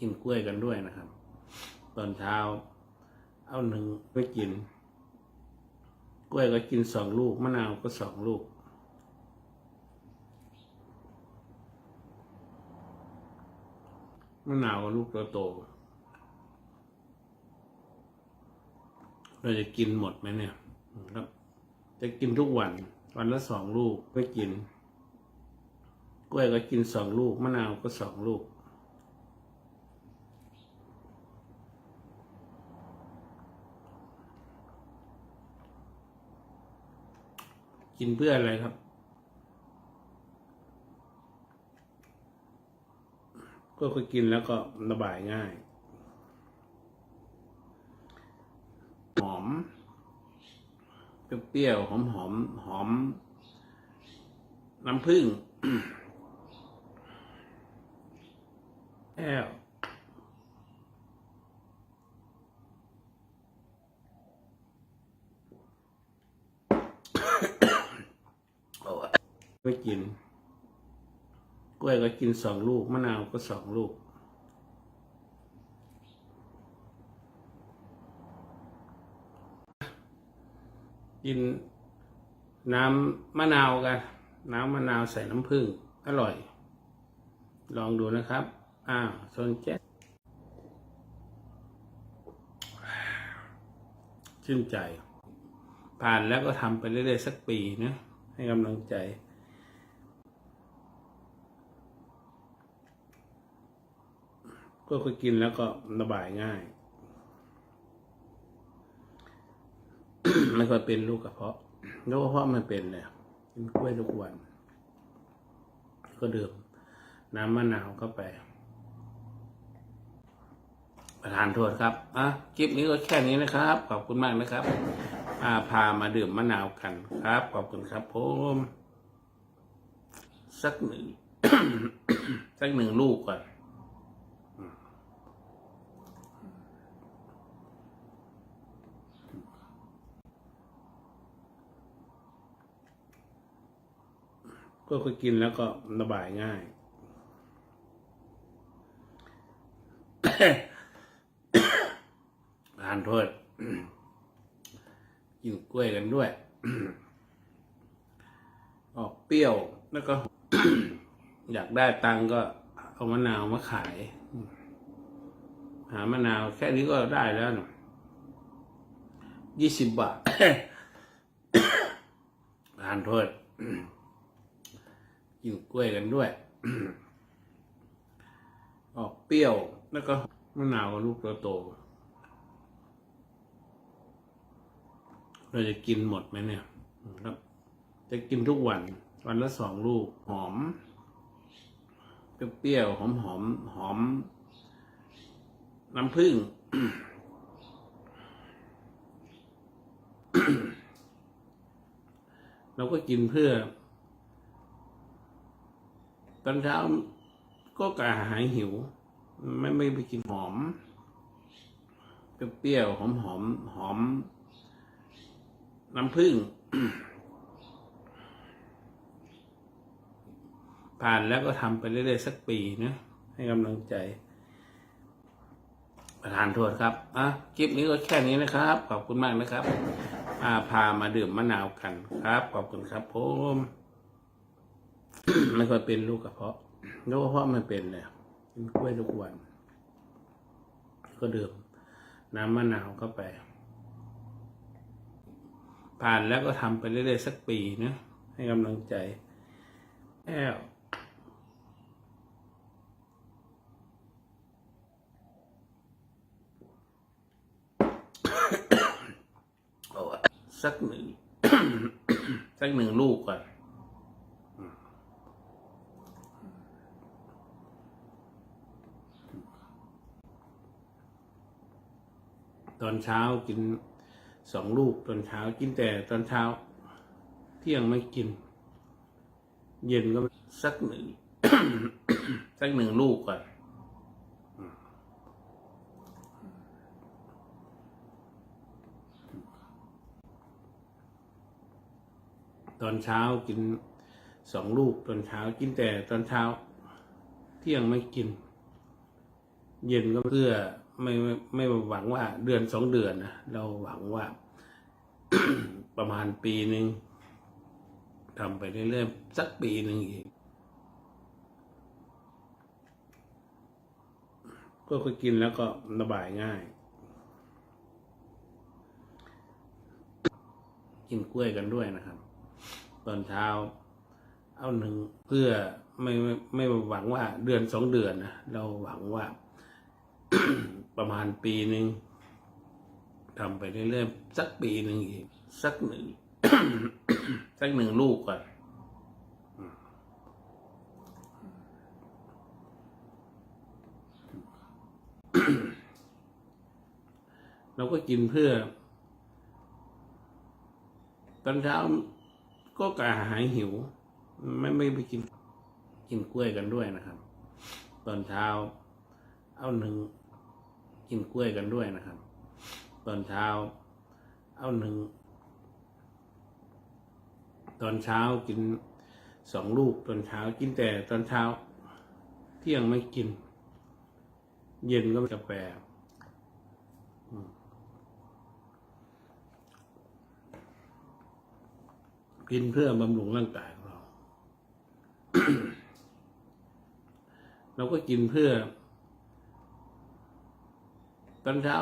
กินกล้วยกันด้วยนะครับ ตอนเช้า เอาหนึ่งไปกิน กล้วยก็กินสองลูกมะนาวก็สองลูก มะนาวก็ลูกโตๆเราจะกินหมดไหมเนี่ยครับ จะกินทุกวันวันละสองลูกไปกิน กล้วยก็กินสองลูกมะนาวก็สองลูก กินเพื่ออะไรครับ ก็คือกินแล้วก็ระบายง่าย หอม เปรี้ยวหอมหอมหอม น้ำผึ้งแอวเอาอะไม่กิน กล้วยก็กินสองลูก มะนาวก็สองลูก กินน้ำมะนาวกัน น้ำมะนาวใส่น้ำผึ้งอร่อย ลองดูนะครับ อ้าวสนใจชื่นใจ ผ่านแล้วก็ทำไปเรื่อยๆสักปีนะ ให้กำลังใจ ก็คือกินแล้วก็ระบายง่าย ไม่ค่อยเป็นลูกกระเพาะโรคกระเพาะมันเป็นเลยกินกล้วยทุกวัน ก็ดื่มน้ำมะนาวเข้าไป ประทานโทษครับอะคลิปนี้ก็แค่นี้นะครับ ขอบคุณมากนะครับอาพามาดื่มมะนาวกันครับ ขอบคุณครับผมสักหนึ่งสักหนึ่งลูกก่อน ก็คือกินแล้วก็ระบายง่าย ทานโทษกินกล้วยกันด้วย ออกเปรี้ยวแล้วก็ อยากได้ตังก็เอามะนาวมาขาย หามะนาวแค่นี้ก็ได้แล้วนะยี่สิบบาททานโทษ กินกล้วยกันด้วย ออกเปรี้ยวแล้วก็มะนาวกับลูกโตๆเราจะกินหมดไหมเนี่ยครับ จะกินทุกวัน วันละสองลูกหอมเปรี้ยวหอมหอมหอม น้ำผึ้งเราก็กินเพื่อ ตอนเช้าก็กระหายหิว ไม่ไม่ไปกินหอมเปรี้ยวหอมหอมหอม น้ำผึ้งผ่านแล้วก็ทำไปเรื่อยๆสักปีนะให้กำลังใจ ประทานโทษครับอะคลิปนี้ก็แค่นี้นะครับ ขอบคุณมากนะครับ อ่าพามาดื่มมะนาวกันครับ ขอบคุณครับผม ไม่ค่อยเป็นลูกกระเพาะโรคกระเพาะมันเป็นเลยกินกล้วยทุกวัน ก็ดื่มน้ำมะนาวเข้าไป ผ่านแล้วก็ทำไปเรื่อยๆสักปีนะให้กำลังใจแอวสักหนึ่งสักหนึ่งลูกก่อน ตอนเช้ากินสองลูกตอนเช้ากินแต่ตอนเช้า เที่ยงไม่กิน เย็นก็สักหนึ่งสักหนึ่งลูกก่อนตอนเช้ากินสองลูกตอนเช้ากินแต่ตอนเช้า เที่ยงไม่กินเเย็นก็เพื่อ ไม่ไม่ไม่หวังว่าเดือนสองเดือนนะเราหวังว่า ประมาณปีหนึ่งทำไปเรื่อยๆสักปีหนึ่งอีกก็คือกินแล้วก็ระบายง่าย กินกล้วยกันด้วยนะครับ ตอนเช้า เอาหนึ่งเพื่อไม่ไม่ไม่หวังว่าเดือนสองเดือนนะเราหวังว่า ประมาณปีหนึ่งทำไปเรื่อยๆสักปีหนึ่งอีกสักหนึ่งสักหนึ่งลูกก่อนเราก็กินเพื่อ ตอนเช้าก็กระหายหิว ไม่ไม่ไปกิน กินกล้วยกันด้วยนะครับ ตอนเช้า เอาหนึ่ง กินกล้วยกันด้วยนะครับ ตอนเช้า เอาหนึ่ง ตอนเช้ากินสองลูกตอนเช้ากินแต่ตอนเช้า เที่ยงไม่กิน เย็นก็กาแฟกินเพื่อบำรุงร่างกายของเรา เราก็กินเพื่อ ตอนเช้า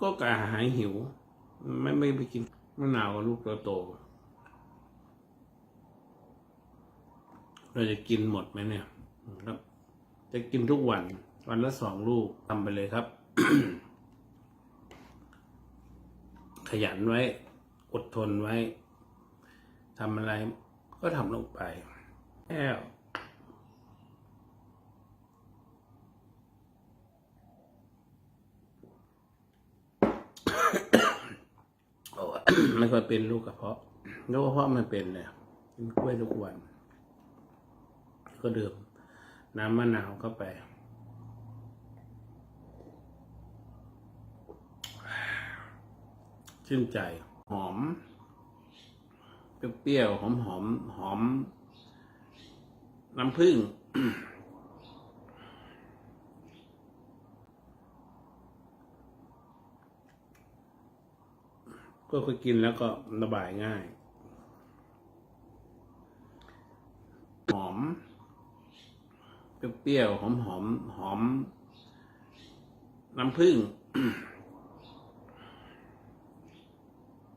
ก็กระหายหิว ไม่ไม่ไปกินมะนาวกับลูกโตๆเราจะกินหมดไหมเนี่ยครับ จะกินทุกวัน วันละสองลูกทำไปเลยครับ ขยันไว้ อดทนไว้ทำอะไรก็ทำลงไปแอ้ว โอ้ ไม่ค่อยเป็นลูกกระเพาะลูกกระเพาะมันเป็นเลยกินกล้วยทุกวัน ก็ดื่มน้ำมะนาวเข้าไปชื่นใจ หอม เปรี้ยวๆหอมหอมหอม น้ำผึ้ง ก็คือกินแล้วก็ระบายง่าย หอม เปรี้ยวหอมหอมหอม น้ำผึ้ง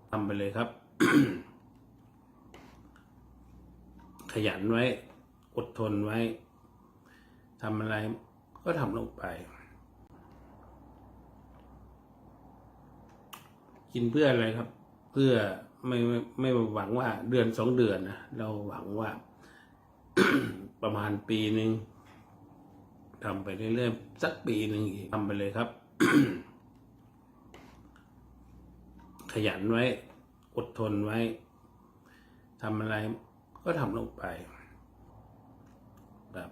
ทำไปเลยครับ ขยันไว้ อดทนไว้ทำอะไรก็ทำลงไป กินเพื่ออะไรครับ เพื่อไม่ไม่ไม่หวังว่าเดือนสองเดือนนะเราหวังว่า ประมาณปีหนึ่งทำไปเรื่อยๆสักปีหนึ่งอีกทำไปเลยครับ ขยันไว้ อดทนไว้ทำอะไรก็ทำลงไปครับ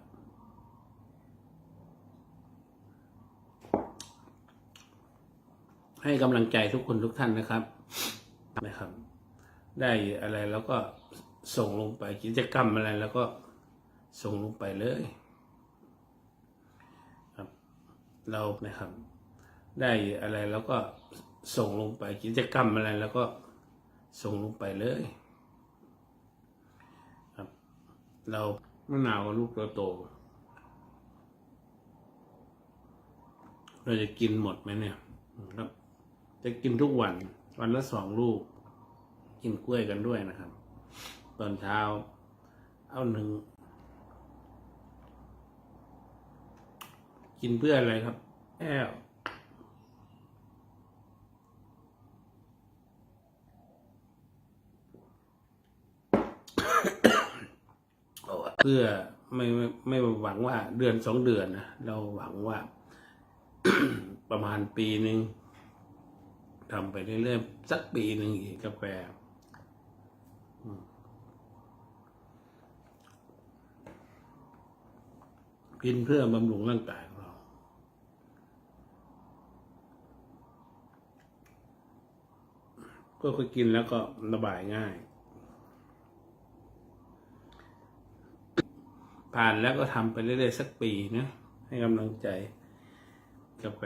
ให้กำลังใจทุกคนทุกท่านนะครับนะครับ ได้อะไรแล้วก็ส่งลงไปกิจกรรมอะไรแล้วก็ส่งลงไปเลยครับเรานะครับ ได้อะไรแล้วก็ส่งลงไปกิจกรรมอะไรแล้วก็ส่งลงไปเลยครับเรามะนาวกับลูกโตๆเราจะกินหมดไหมเนี่ยครับ จะกินทุกวัน วันละสองลูก กินกล้วยกันด้วยนะครับ ตอนเช้า เอาหนึ่ง กินเพื่ออะไรครับ แอ้วเพื่อไม่ไม่ไม่หวังว่าเดือนสองเดือนนะเราหวังว่า ประมาณปีหนึ่ง ทำไปเรื่อยๆ สักปีหนึ่งอีกกาแฟกินเพื่อบำรุงร่างกายของเรา ก็คือกินแล้วก็ระบายง่าย ผ่านแล้วก็ทำไปเรื่อยๆ สักปีนะ ให้กำลังใจกาแฟ